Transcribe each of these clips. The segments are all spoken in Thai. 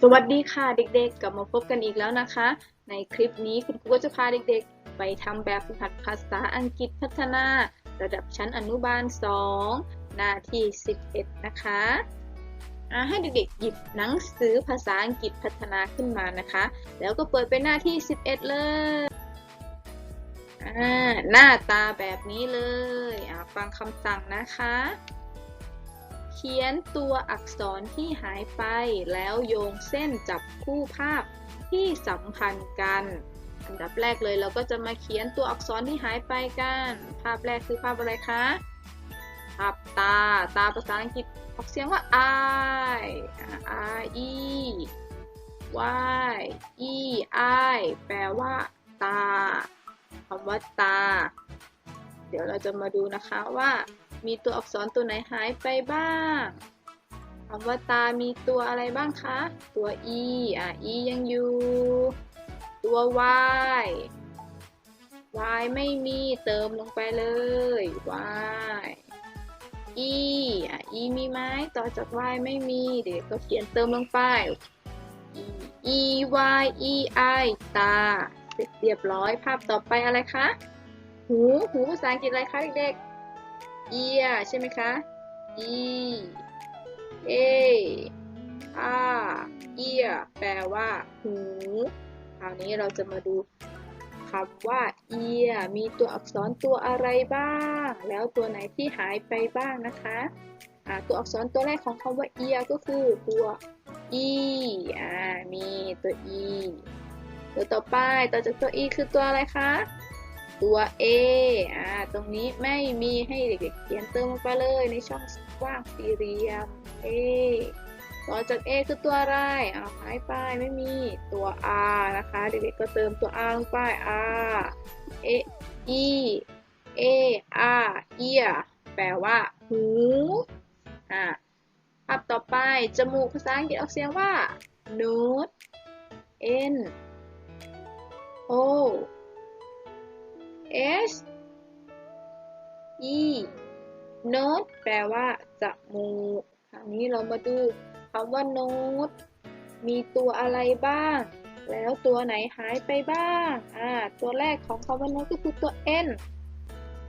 สวัสดีค่ะเด็กๆ กลับมาพบกันอีกแล้วนะคะ ในคลิปนี้คุณครูก็จะพาเด็กๆ ไปทำแบบฝึกหัดภาษาอังกฤษพัฒนา ระดับชั้นอนุบาล 2 หน้าที่ 11 นะคะให้เด็กๆ หยิบหนังสือภาษาอังกฤษพัฒนาขึ้นมานะคะ แล้วก็เปิดไปหน้าที่ 11 เลยหน้าตาแบบนี้เลยฟังคำสั่งนะคะ ขียนตัวอักษรที่หายไป แล้วโยงเส้นจับคู่ภาพที่สัมพันธ์กัน อันดับแรกเลยเราก็จะมาเขียนตัวอักษรที่หายไปกัน ภาพแรกคือภาพอะไรคะ ภาพตา ตาภาษาอังกฤษออกเสียงว่า I R E Y E I แปลว่า ตาคำว่าตา เดี๋ยวเราจะมาดูนะคะว่า มีตัวอักษรตัวไหนหายไปบ้างคำว่าตามีตัวอะไรบ้างคะ ตัว e อะ e ยังอยู่ ตัว y y ไม่มีเติมลงไปเลย y e อะ e มีไหมต่อจาก y ไม่มี เด็กก็เขียนเติมลงไป e y e i ตา เสร็จเรียบร้อย ภาพต่อไปอะไรคะ หู หูภาษาอังกฤษอะไรคะเด็กๆ ear ใช่ไหมคะ e a r ear แปลว่าหูคราวนี้เราจะมาดูคำว่า ear มีตัวอักษรตัวอะไรบ้าง แล้วตัวไหนที่หายไปบ้างนะคะะตัวอักษรตัวแรกของคำว่า ear ก็คือตัว e อ่ามีตัว e ตัวต่อไปต่อจากตัว e คือตัวอะไรคะ ตัว A อ่า ตรงนี้ไม่มีให้เด็กๆเขียนเติมลงไปเลยในช่องว่างสี่เหลี่ยม A ต่อจาก A คือตัวอะไรอ่าหายไปไม่มีตัว R นะคะ เด็กๆก็เติมตัว R ลงไป R A E A R ear แปลว่า หู อ่าภาพต่อไป จมูกภาษาอังกฤษออกเสียงว่า nose N O S E nose แปลว่าจมูกคราวนี้เรามาดูคำว่า nose มีตัวอะไรบ้าง แล้วตัวไหนหายไปบ้างอ่าตัวแรกของคำว่า nose ก็คือตัว n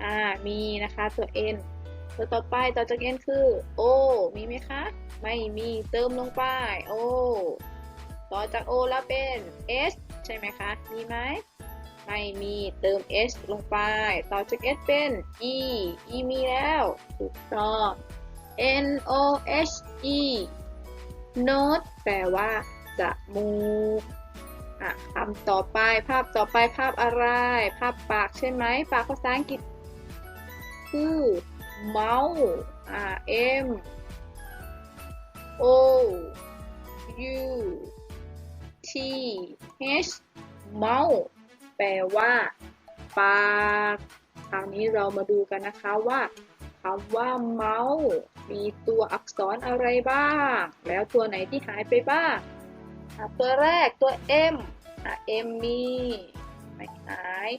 อ่ามีนะคะตัว n ตัวต่อไปต่อจาก n คือ o มีไหมคะ ไม่มีเติมลงไป o ต่อจาก o แล้วเป็น s ใช่ไหมคะ มีไหม ไม่มีเติม s ลงไป ต่อจาก s เป็น e e มีแล้วถูกต้อง n o h e nose แปลว่าจมูกอะคำต่อไปภาพต่อไปภาพอะไร ภาพปากใช่ไหมปากภาษาอังกฤษ คือ mouth อ่า m o u t h mouth แปลว่า ปากคราวนี้เรามาดูกันนะคะว่าคำว่า mouth มีตัวอักษรอะไรบ้าง แล้วตัวไหนที่หายไปบ้าง ตัวแรกตัว m อะ m มีไม่หาย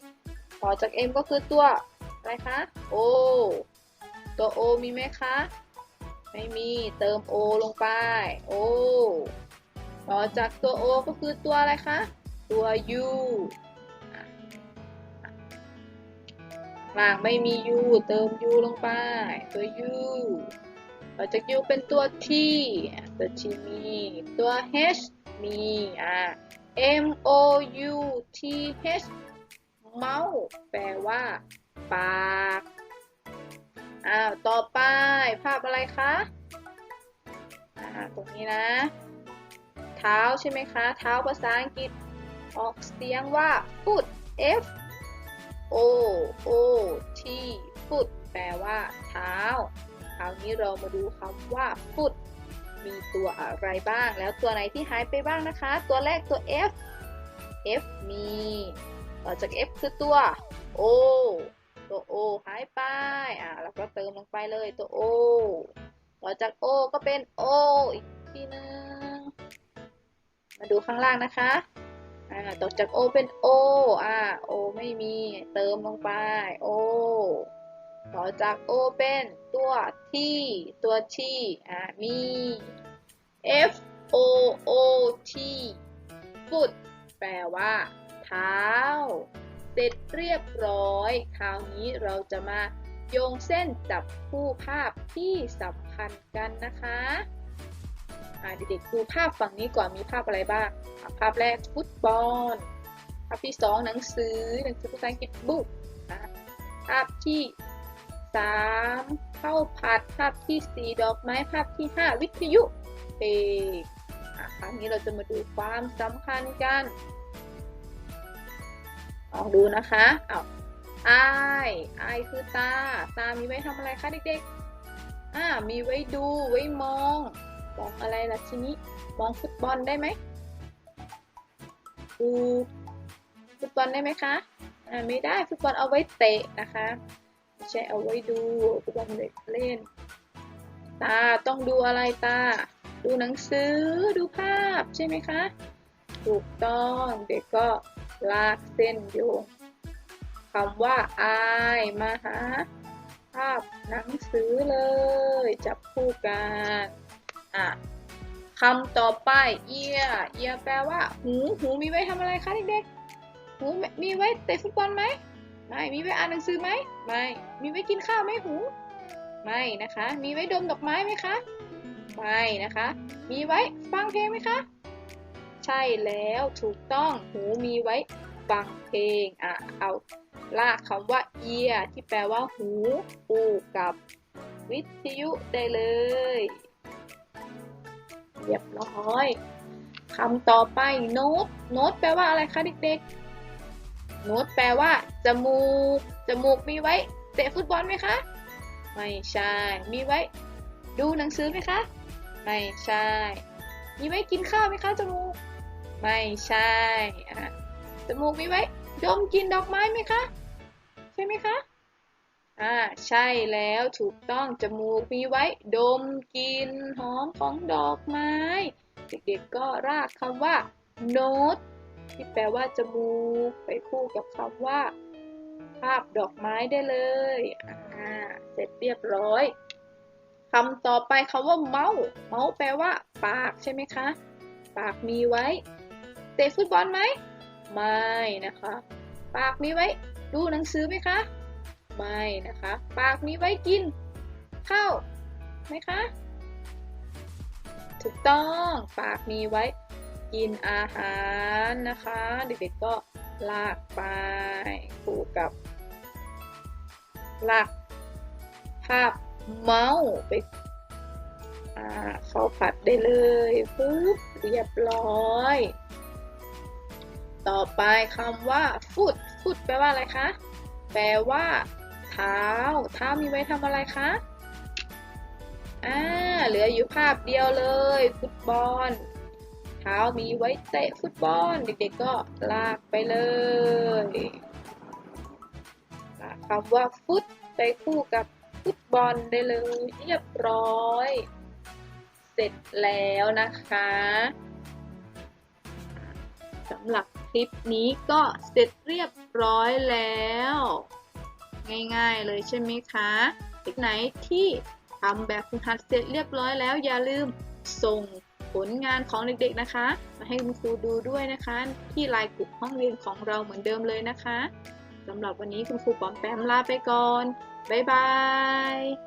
ต่อจาก m ก็คือตัวอะไรคะ o ตัว o มีไหมคะ ไม่มีเติม o ลงไป o ต่อจากตัว o ก็คือตัวอะไรคะ ตัว u ล่างไม่มี u เติม u ลงไป ตัว u ต่อจาก u เป็นตัว t ตัว t มี ตัว h มีอ่า m o u t h mouth แปลว่า ปากอ้าวต่อไป ภาพอะไรคะอ่าตรงนี้นะ เท้าใช่ไหมคะ เท้าภาษาอังกฤษ ออกเสียงว่า foot f o o t foot แปลว่าเท้า คราวนี้เรามาดูคำว่า foot มีตัวอะไรบ้าง แล้วตัวไหนที่หายไปบ้างนะคะ ตัวแรกตัว f f มีต่อจาก f คือตัว o ตัว o หายไป อ่าเราก็เติมลงไปเลยตัว o ต่อจาก o ก็เป็น o อีกทีนึง มาดูข้างล่างนะคะ อ่าต่อจาก o เป็น o อ่า o ไม่มีเติมลงไป o ต่อจาก o เป็นตัว t ตัว t อ่ามี f o O T foot แปลว่า เท้า เสร็จเรียบร้อย คราวนี้เราจะมาโยงเส้นจับคู่ภาพที่สัมพันธ์กันนะคะ เด็กๆดูภาพฝั่งนี้ก่อนมีภาพอะไรบ้าง ภาพแรกฟุตบอล ภาพที่สองหนังสือหนังสือภาษาอังกฤษบุ๊กนะภาพที่สามข้าวผัดภาพที่สี่ดอกไม้ภาพที่ห้าวิทยุเพลงอะครั้งนี้เราจะมาดูความสำคัญกันลองดูนะคะเอาไอไอคือตา ตามีไว้ทำอะไรคะเด็กๆอ่ามีไว้ดูไว้มอง มองอะไรล่ะทีนี้มองฟุตบอลได้ไหมดูฟุตบอลได้ไหมคะอ่าไม่ได้ฟุตบอลเอาไว้เตะนะคะไม่ใช่เอาไว้ดูฟุตบอลเด็กเล่น ตาต้องดูอะไรตา ดูหนังสือดูภาพใช่ไหมคะ ถูกต้องเด็กก็ลากเส้นโยงคำว่า I มาหาภาพหนังสือเลย จับคู่กัน อะคำต่อไป ear ear แปลว่า หูหูมีไว้ทำอะไรคะเด็กๆหูมีไว้เตะฟุตบอลไหมไม่มีไว้อ่านหนังสือไหมไม่มีไว้กินข้าวไหมหู ไม่นะคะ มีไว้ดมดอกไม้ไหมคะไม่นะคะ มีไว้ฟังเพลงไหมคะ ใช่แล้วถูกต้องหูมีไว้ฟังเพลงอะเอาลากคำว่า ear ที่แปลว่าหูปูกับวิทยุได้เลย เรียบร้อยคำต่อไปโน้ตโน้ตแปลว่าอะไรคะเด็กๆโน้ตแปลว่า จมูก จมูกมีไว้เตะฟุตบอลไหมคะ ไม่ใช่ มีไว้ ดูหนังสือไหมคะ ไม่ใช่ มีไว้กินข้าวไหมคะจมูก ไม่ใช่จมูกมีไว้ดมกินดอกไม้ไหมคะ ใช่ไหมคะ อ่าใช่แล้วถูกต้องจมูกมีไว้ ดมกลิ่นหอมของดอกไม้ เด็กๆก็รากคำว่า note ที่แปลว่าจมูกไปคู่กับคำว่า ภาพดอกไม้ได้เลยอ่าเสร็จเรียบร้อยคำต่อไปคำว่า mouth mouth แปลว่า ปากใช่ไหมคะ ปากมีไว้ เตะฟุตบอลไหม ไม่นะคะ ปากมีไว้ ดูหนังสือไหมคะ ไม่นะคะ ปากมีไว้กิน ข้าวไหมคะ ถูกต้อง ปากมีไว้กินอาหารนะคะ เด็กๆก็ลากไปคู่กับลากภาพเมาส์ไปเข้าผัดได้เลยปึ๊บเรียบร้อย ต่อไปคำว่าฟุตฟุตแปลว่าอะไรคะ แปลว่า เท้า เท้ามีไว้ทำอะไรคะอ่าเหลืออยู่ภาพเดียวเลย ฟุตบอล เท้ามีไว้เตะฟุตบอล เด็กๆก็ลากไปเลยคำว่าฟุตไปคู่กับฟุตบอลได้เลยเรียบร้อย เสร็จแล้วนะคะสำหรับคลิปนี้ก็เสร็จเรียบร้อยแล้ว ง่ายๆเลยใช่ไหมคะทิกไหนที่ทำแบบฝึกหัดเสร็จเรียบร้อยแล้วอย่าลืมส่งผลงานของเด็กๆนะคะ มาให้คุณครูดูด้วยนะคะ ที่ไลน์กลุ่มห้องเรียนของเราเหมือนเดิมเลยนะคะสำหรับวันนี้คุณครูปอมแปมลาไปก่อน บ๊ายบาย